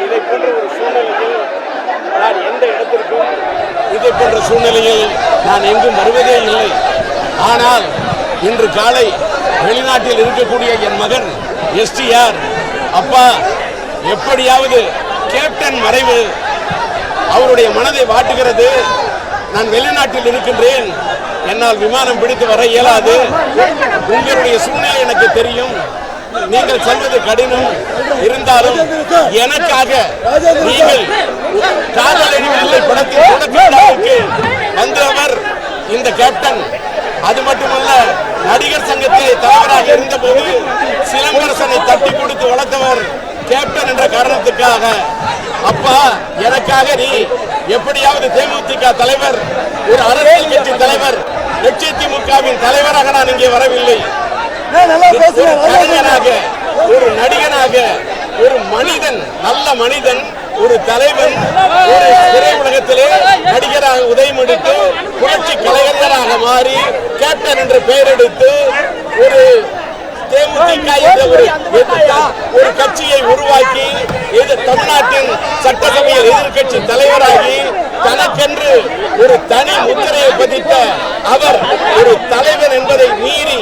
இதை போன்ற ஒரு எந்த இடத்திற்கும் இதை போன்ற சூழ்நிலையில் நான் எங்கும் வருவதே இல்லை ஆனால் இன்று காலை வெளிநாட்டில் இருக்கக்கூடிய என் மகன் எஸ்டிஆர் அப்பா எப்படியாவது கேப்டன் மறைவு அவருடைய மனதை வாட்டுகிறது. நான் வெளிநாட்டில் இருக்கின்றேன். என்னால் விமானம் பிடித்து வர இயலாது. உங்களுடைய சூழ்நிலை எனக்கு தெரியும். நீங்கள் சொல்வது கடினம். இருந்தாலும் எனக்காக நீங்கள் காதலடி இல்லை படத்தில் தொடக்க வந்தவர் இந்த கேப்டன். அது மட்டுமல்ல நடிகர் சங்கத்திலே தலைவராக இருந்தபோது சிலம்பரசனை தட்டி கொடுத்து வளர்த்தவர் கேப்டன் என்ற காரணத்துக்காக. அப்பா எனக்காக நீ எப்படியாவது தேமுதிக தலைவர் ஒரு அரசியல் கட்சி தலைவர் லட்சத்திமுகவின் தலைவராக நான் இங்கே வரவில்லை. கலைஞனாக ஒரு நடிகனாக ஒரு மனிதன் நல்ல மனிதன் ஒரு தலைவன் ஒரு திரை உலகத்திலே நடிகராக உதயம் எடுத்து புரட்சி கலைஞராக மாறி கேப்டன் என்று பெயர் எடுத்து ஒரு தேமுதிக என்ற ஒரு கட்சியை உருவாக்கி சட்டசபையில் எதிர்க்கட்சி தலைவராகி தனக்கென்று ஒரு தனி முத்திரையை பதித்த அவர் ஒரு தலைவன் என்பதை மீறி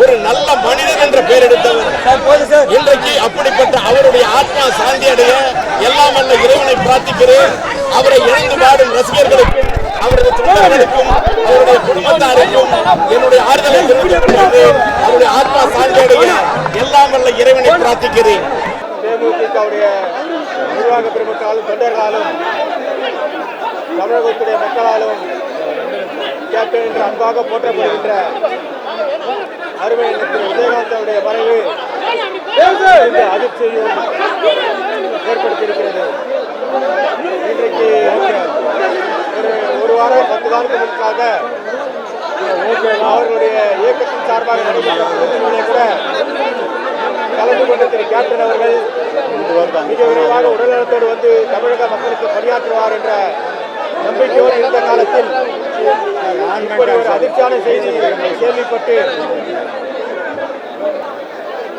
ஒரு நல்ல மனிதன் என்ற பெயர் எடுத்தவர். இன்றைக்கு அப்படிப்பட்ட அவருடைய ஆத்மா சாந்தி அடைய எல்லாம் வல்ல இறைவனை பிரார்த்திக்கிறேன். அவரை இணைந்து பாடும் ரசிகர்களுக்கும் அவரது தொண்டர்களுக்கும் அவருடைய குடும்பத்தாருக்கும் என்னுடைய ஆறுதலை தெரிவித்துக் கொள்கிறேன். அவருடைய ஆத்மா சாந்தி அடைய எல்லாம் வல்ல இறைவனை பிரார்த்திக்கிறேன். தேமுதிகவுடைய நிர்வாக பெருமக்களாலும் தொண்டர்களாலும் தமிழகத்துடைய மக்களாலும் கேப்டன் என்று அன்பாக போற்றப்படுகின்ற அருமை திரு விஜயகாந்தனுடைய மறைவு இந்த அதிர்ச்சியையும் ஏற்படுத்தியிருக்கிறது. இன்றைக்கு ஒரு ஒரு வாரம் பத்து நாளுக்கு முன்பாக அவர்களுடைய இயக்கத்தின் சார்பாக நடைபெற்ற கூட கலந்து கொண்ட திரு கேப்டன் அவர்கள் மிக விரைவாக உடல்நலத்தோடு வந்து தமிழக மக்களுக்கு பணியாற்றுவார் என்ற நம்பிக்கையோடு இருந்த காலத்தில் இப்படி ஒரு அதிர்ச்சியான செய்தி கேள்விப்பட்டு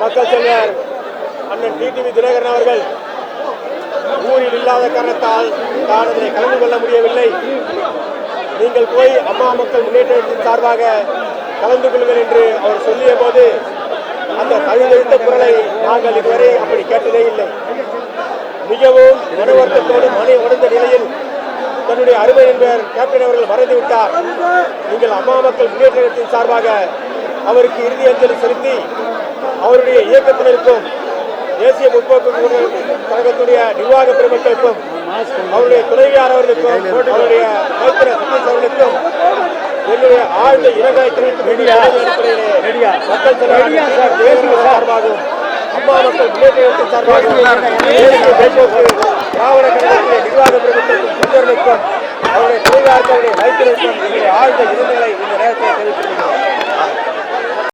மக்கள் செல்வர் அண்ணன் டிடிவி தினகரன் அவர்கள் ஊரில் இல்லாத காரணத்தால் தான் அதில் கலந்து கொள்ள முடியவில்லை. நீங்கள் போய் அம்மா மக்கள் முன்னேற்றத்தின் சார்பாக கலந்து கொள்ளுங்கள் என்று அவர் சொல்லிய போது அந்த தழுதழுத்த குரலை நாங்கள் இதுவரை அப்படி கேட்டதே இல்லை. மிகவும் மனவர்த்தத்தோடு மனை உடைந்த நிலையில் தன்னுடைய அருமை என்பவர் கேப்டன் அவர்கள் மறைந்து விட்டார். நீங்கள் அம்மா மக்கள் முன்னேற்றத்தின் சார்பாக அவருக்கு இறுதி அஞ்சலி செலுத்தி அவருடைய இயக்கத்தினருக்கும் தேசிய முற்போக்கு கழகத்துடைய நிர்வாக பெருமக்களுக்கும் அவருடைய துணைவியார் அவர்களுக்கும் அவருடைய மைத்திர சதீஷ் அவர்களுக்கும் என்னுடைய ஆழ்ந்த இரங்கலை தெரிவித்து சார்பாகவும் அம்மா மக்கள் முன்னேற்றத்தின் சார்பாகவும் திராவிட கழகத்துடைய நிர்வாக பெருமக்களுக்கும் தொண்டர்களுக்கும் அவருடைய துணைவியாருக்கு அவருடைய மைத்திரருக்கும் என்னுடைய ஆழ்ந்த இரங்கலை இந்த நேரத்தில் தெரிவித்துள்ளேன்